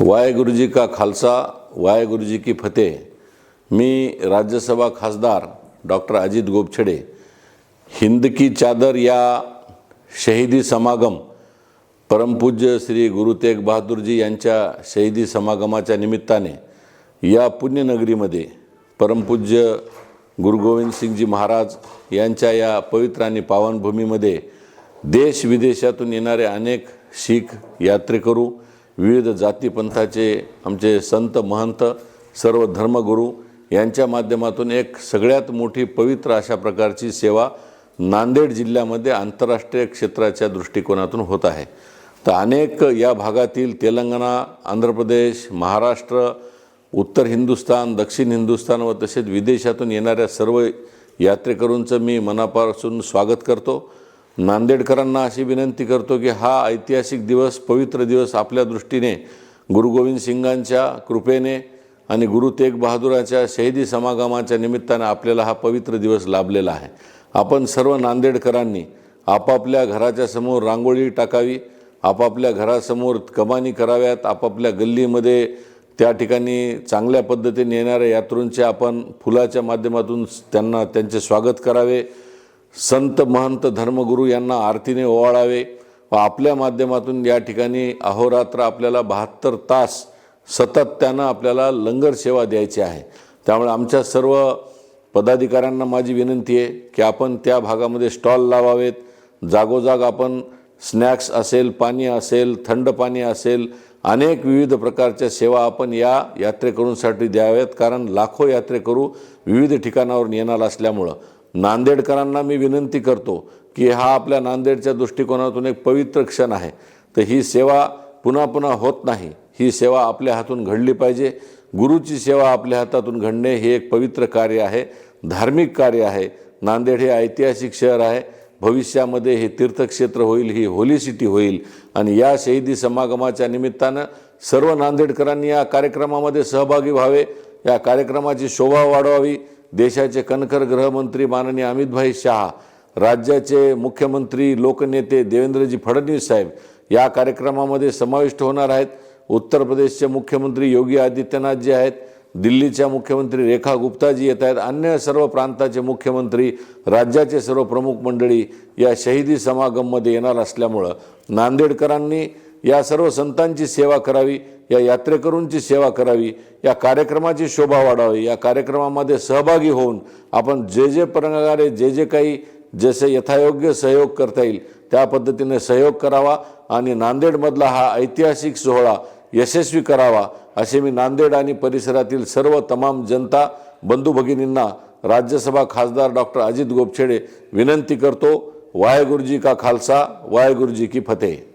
वाहेगुरुजी का खालसा वाहेगुरुजी की फतेह. मी राज्यसभा खासदार डॉक्टर अजित गोपछडे. हिंद की चादर या शहीदी समागम परमपूज्य श्री गुरु तेग बहादूरजी यांच्या शहीदी समागमाच्या निमित्ताने या पुण्यनगरीमध्ये परमपूज्य गुरु गोविंदसिंगजी महाराज यांच्या या पवित्र आणि पावनभूमीमध्ये देश विदेशातून येणारे अनेक शीख यात्रेकरू विविध जातीपंथाचे आमचे संत महंत सर्व धर्मगुरू यांच्या माध्यमातून एक सगळ्यात मोठी पवित्र अशा प्रकारची सेवा नांदेड जिल्ह्यामध्ये आंतरराष्ट्रीय क्षेत्राच्या दृष्टिकोनातून होत आहे. तर अनेक या भागातील तेलंगणा आंध्र प्रदेश महाराष्ट्र उत्तर हिंदुस्थान दक्षिण हिंदुस्थान व तसेच विदेशातून येणाऱ्या सर्व यात्रेकरूंचं मी मनापासून स्वागत करतो. नांदेडकरांना अशी विनंती करतो की हा ऐतिहासिक दिवस पवित्र दिवस आपल्या दृष्टीने गुरु गोविंद सिंगांच्या कृपेने आणि गुरु तेग बहादुराच्या शहीदी समागमाच्या निमित्ताने आपल्याला हा पवित्र दिवस लाभलेला आहे. आपण सर्व नांदेडकरांनी आपापल्या घराच्या समोर रांगोळी टाकावी आपापल्या घरासमोर कमानी कराव्यात आपापल्या गल्लीमध्ये त्या ठिकाणी चांगल्या पद्धतीने येणाऱ्या यात्रूंचे आपण फुलाच्या माध्यमातून त्यांना त्यांचे स्वागत करावे. संत महंत धर्मगुरू यांना आरतीने ओवाळावे व आपल्या माध्यमातून या ठिकाणी अहोरात्र आपल्याला बहात्तर तास सतत त्यानं आपल्याला लंगर सेवा द्यायची आहे. त्यामुळे आमच्या सर्व पदाधिकाऱ्यांना माझी विनंती आहे की आपण त्या भागामध्ये स्टॉल लावावेत. जागोजाग आपण स्नॅक्स असेल पाणी असेल थंड पाणी असेल अनेक विविध प्रकारच्या सेवा आपण या यात्रेकरूंसाठी द्याव्यात. कारण लाखो यात्रेकरू विविध ठिकाणावरून येणार असल्यामुळं नांदेडकरांना मी विनंती करतो की हा आपल्या नांदेडच्या दृष्टिकोनातून एक पवित्र क्षण आहे. तर ही सेवा पुन्हा पुन्हा होत नाही. ही सेवा आपल्या हातून घडली पाहिजे. गुरुची सेवा आपल्या हातातून घडणे हे एक पवित्र कार्य आहे. धार्मिक कार्य आहे. नांदेड हे ऐतिहासिक शहर आहे. भविष्यामध्ये हे तीर्थक्षेत्र होईल ही होली सिटी होईल. आणि या शहीदी समागमाच्या निमित्तानं सर्व नांदेडकरांनी या कार्यक्रमामध्ये सहभागी व्हावे. या कार्यक्रमाची शोभा वाढवावी. देशाचे कणखर गृहमंत्री माननीय अमितभाई शहा राज्याचे मुख्यमंत्री लोकनेते देवेंद्रजी फडणवीस साहेब या कार्यक्रमामध्ये समाविष्ट होणार आहेत. उत्तर प्रदेशचे मुख्यमंत्री योगी आदित्यनाथ जे आहेत. दिल्लीच्या मुख्यमंत्री रेखा गुप्ताजी येत आहेत. अन्य सर्व प्रांताचे मुख्यमंत्री राज्याचे सर्व प्रमुख मंडळी या शहीदी समागममध्ये येणार असल्यामुळं नांदेडकरांनी या सर्व संतांची सेवा करावी या यात्रेकरूंची सेवा करावी या कार्यक्रमाची शोभा वाढावी या कार्यक्रमामध्ये सहभागी होऊन आपण जे जे प्रकारे जे जे काही जसे यथायोग्य सहयोग करता येईल त्या पद्धतीने सहयोग करावा आणि नांदेडमधला हा ऐतिहासिक सोहळा यशस्वी करावा असे मी नांदेड आणि परिसरातील सर्व तमाम जनता बंधू भगिनींना राज्यसभा खासदार डॉक्टर अजित गोपछेडे विनंती करतो. वाहेगुरुजी का खालसा वाहेगुरुजी की फतेह.